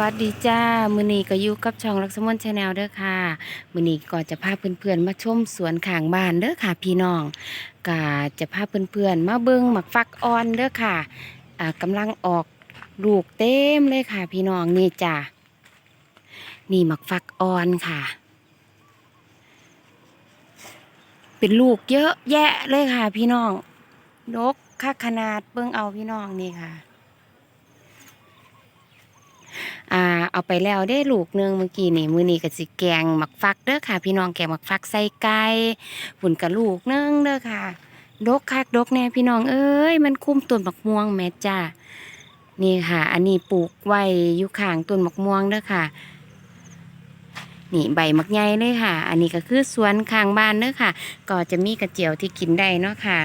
วัสดีจ้า มือนีก็อยู่กับช่องลักษมนชาแนลเด้อค่ะ มือนีก็จะพาเพื่อนๆมาชมสวนข้างบ้านเด้อค่ะ พี่น้องก็จะพาเพื่อนๆมาเบิ่งหมักฟักอ่อนเด้อค่ะอ่าลังออกลูกเต็มเลยค่ะ พี่น้องนี่จ้านี่หมักฟักอ่อนค่ะ เป็นลูกเยอะแยะเลยค่ะ พี่น้องนกค่าขนาดเบิ่งเอาพี่น้องนี่ค่ะ อ่า เอาไปแล้วได้ลูกหนึงเมื่อกี้นี่มือนี้ก็สิแกงหมักฟักเด้อค่ะ พี่น้องแกงหมักฟักใส่ไก่ฝุ่นกับลูกหนึงเด้อค่ะ ดกคักดกแน่พี่น้องเอ้ยมันคุ้มต้นบักม่วงแม่จ้านี่ค่ะ อันนี้ปลูกไว้อยู่ข้างต้นบักม่วงเด้อค่ะนี่ใบมักใหญ่เลยค่ะ อันนี้ก็คือสวนข้างบ้านเด้อค่ะ ก็จะมีกระเจียวที่กินได้เนาะค่ะ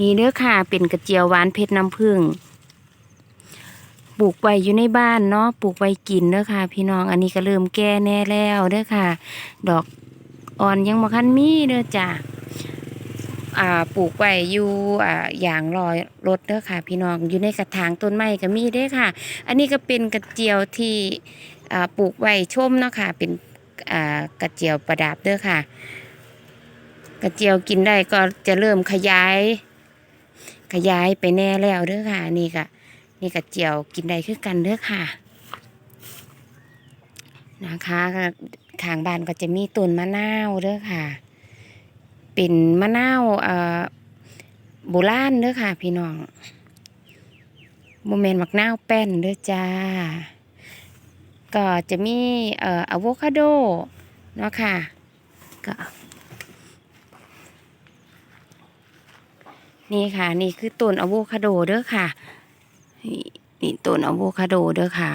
นี่เด้อค่ะ เป็นกระเจียวหวานเพชรน้ำผึ้ง ปลูกไว้อยู่ในบ้านเนาะปลูกไว้กินเด้อค่ะ พี่น้องอันนี้ก็เริ่มแก่แน่แล้วเด้อค่ะ ดอกอ่อนยังบ่คันมีเด้อจ้ะอ่าปลูกไว้อยู่อ่าอย่างรอยรถเด้อค่ะ พี่น้องอยู่ในกระถางต้นไม้ก็มีเด้อค่ะ อันนี้ก็เป็นกระเจียวที่อ่าปลูกไว้ชมเนาะค่ะ เป็นอ่ากระเจียวประดับเด้อค่ะ กระเจียวกินได้ก็จะเริ่มขยาย ขยายไปแน่แล้วเด้อค่ะนี่ก็ นี่กระเจียวกินได้คือกันเด้อค่ะ นะคะข้างบ้านก็จะมีต้นมะนาวเด้อค่ะ เป็นมะนาวเอ่อโบราณเด้อค่ะ พี่น้องโมเมนต์มักนาวแป้นเด้อจ้า ก็จะมีเอ่ออะโวคาโดเนาะค่ะก็นี่ค่ะ นี่คือต้นอะโวคาโดเด้อค่ะ นี่ต้นอะโวคาโดเด้อค่ะ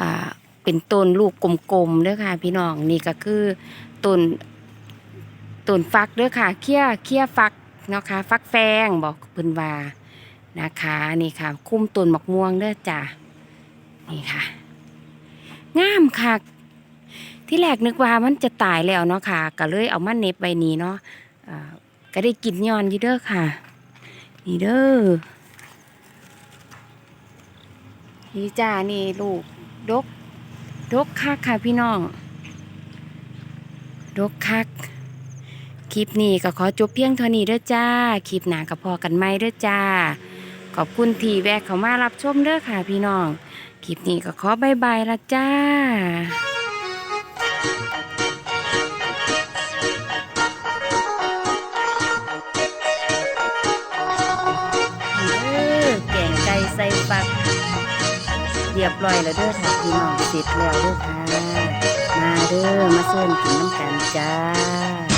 อ่า เป็นต้นลูกกลมๆเด้อค่ะ พี่น้องนี่ก็คือต้นต้นฟักเด้อค่ะ เคี้ยเคี้ยฟักเนาะค่ะฟักแฟงบอกเพิ่นว่านะคะนี่ค่ะ คุ้มต้นมะม่วงเด้อจ้ะนี่ค่ะงามค่ะ ที่แรกนึกว่ามันจะตายแล้วเนาะค่ะ ก็เลยเอามาเน็บไว้นี่เนาะก็ได้กินย้อนอยู่เด้อค่ะ นี่เด้อ นี่จ้านี่ลูกดก ดกคักค่ะพี่น้อง ดกคัก คลิปนี้ก็ขอจบเพียงเท่านี้เด้อจ้า คลิปหน้าก็พอกันไหมเด้อจ้า ขอบคุณที่แวะเข้ามารับชมเด้อค่ะพี่น้อง คลิปนี้ก็ขอบายบายละจ้า รียบร้อยแล้วเด้อค่ะพี่น้องเสร็จแล้วเด้อค่ะ มาเด้อมาเสิร์ฟกินน้ำกันจ้า